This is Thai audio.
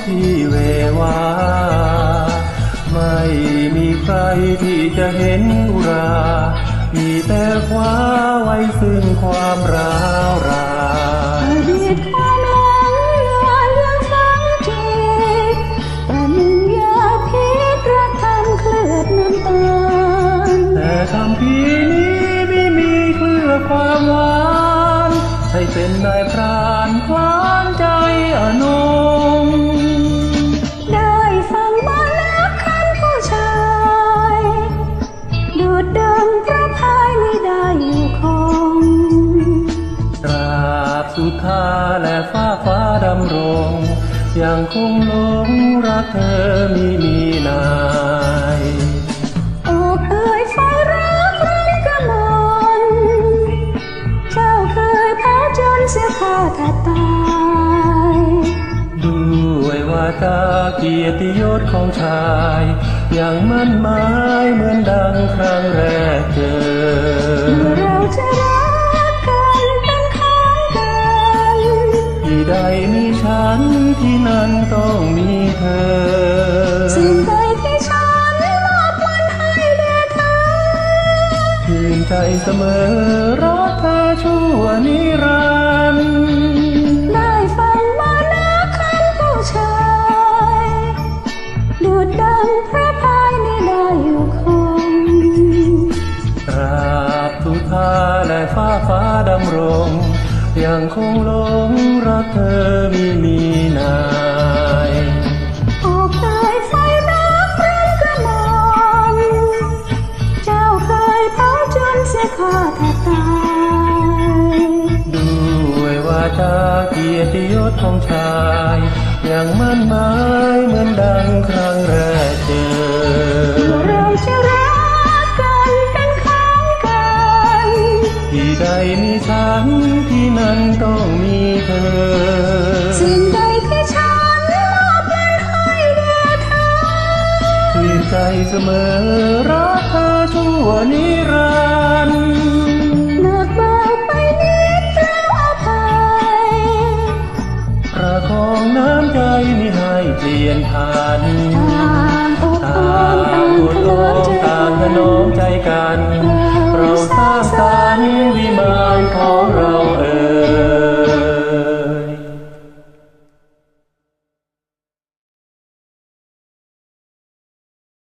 ใจของพี่เววา ไม่มีใครที่จะเห็นอุรา มีแต่คว้าไว้ซึ่งความร้าวรานอดีตความหลังย้อนยังฝังใจประหนึ่งยาพิษรักทำเคลือบน้ำตาลแต่คำพีนี้ไม่มีเคลือบความหวานใช่เป็นนายพรานพลานใจ สุดท้าและฟ้าฟ้าดำรง ยังคงหลงรักเธอมีมีนายออกเอ่ยไฟรักรักกระมนเจ้าเคยเผาจนเสียข้าแทบตายด้วยวาจาเกียรติยศของชายยังมั่นหมายเหมือนดังครั้งแรก ใดมีฉันที่นั้นต้องมีเธอ สิ่งใดที่ฉันมอบมันให้แด่เธอชื่นใจเสมอรักเธอชั่วนิรันดร์ได้ฟังมาแล้วคำผู้ชายดูดดังพระพายไม่ได้อยู่คงตราบทุกท่าและฟ้าฟ้าดำรง ยังคงหลงรักเธอมีมีนายออกเอ่ยไฟรักรักกระหม่อมเจ้าเคยเผาจนเสียข้าแทบตายด้วยวาจาเกียรติยศของชายยังมั่นหมายเหมือนดังครั้งแรกเจอ นั้นต้องมีเธอ สิ่งใดที่ฉันมอบมันให้แด่เธอชื่นใจเสมอรักเธอชั่วนิรันดร์หนักเบาไปนิดแล้วอภัยประคองน้ำใจมิให้เปลี่ยนผ่านต่างอกต่าอ่อนงต่างอดทะร้เลองต่างถนอมใจกันเราสร้